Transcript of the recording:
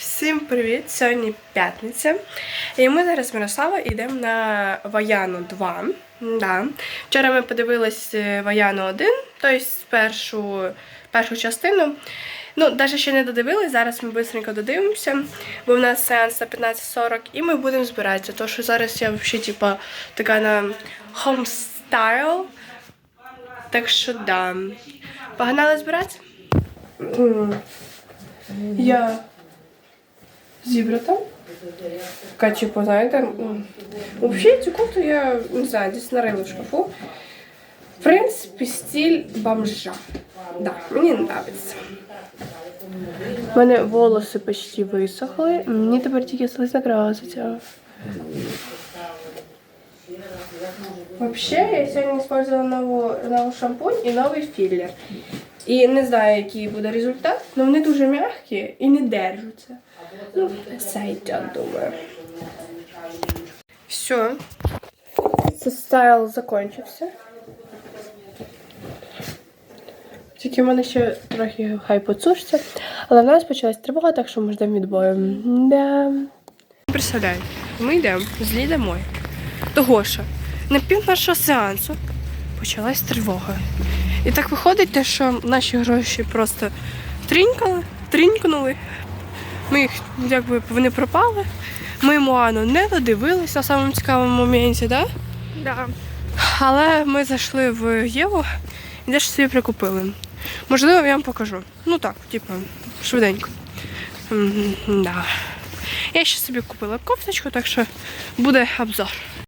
Всім привіт! Сьогодні п'ятниця. І ми зараз з Мирославою йдемо на Ваяну 2. Да. Вчора ми подивились е, Ваяну 1, тобто першу, першу частину. Ну, навіть ще не додивились, зараз ми швидко додивимося, бо в нас сеанс на 15.40 і ми будемо збиратися. Тому що зараз я взагалі типа, така на хомстайл. Так що да. Погнали збиратися? Я зібрата. Така, типу, знаєте, взагалі цю кофту я не знаю, десь нарила в шкафу. В принципі, стиль бомжа. Да, мені подобається. У мене волоси почти висохли. Мені тепер тільки залишилось накраситься. Вообще, я сегодня использовала нову, новий шампунь і новий філлер. І не знаю, який буде результат, але вони дуже м'які і не держаться. Ну, сойдет, думаю. Все. Стайл закончився. Тільки в мене ще трохи хай поцушиться. Але в нас почалась тривога, так що ми ждемо відбою. Да. Представляю, ми йдемо з домой. До Гоша. На пів нашого сеансу почалась тривога. І так виходить, те, що наші гроші просто трінькали, трінькнули. Ми їх якби вони пропали. Ми Моану не додивились на самому цікавому моменті, да? Да. але ми зайшли в Єву і дещо собі прикупили. Можливо, я вам покажу. Ну так, типу, швиденько. М, Да. Я ще собі купила кофточку, так що буде обзор.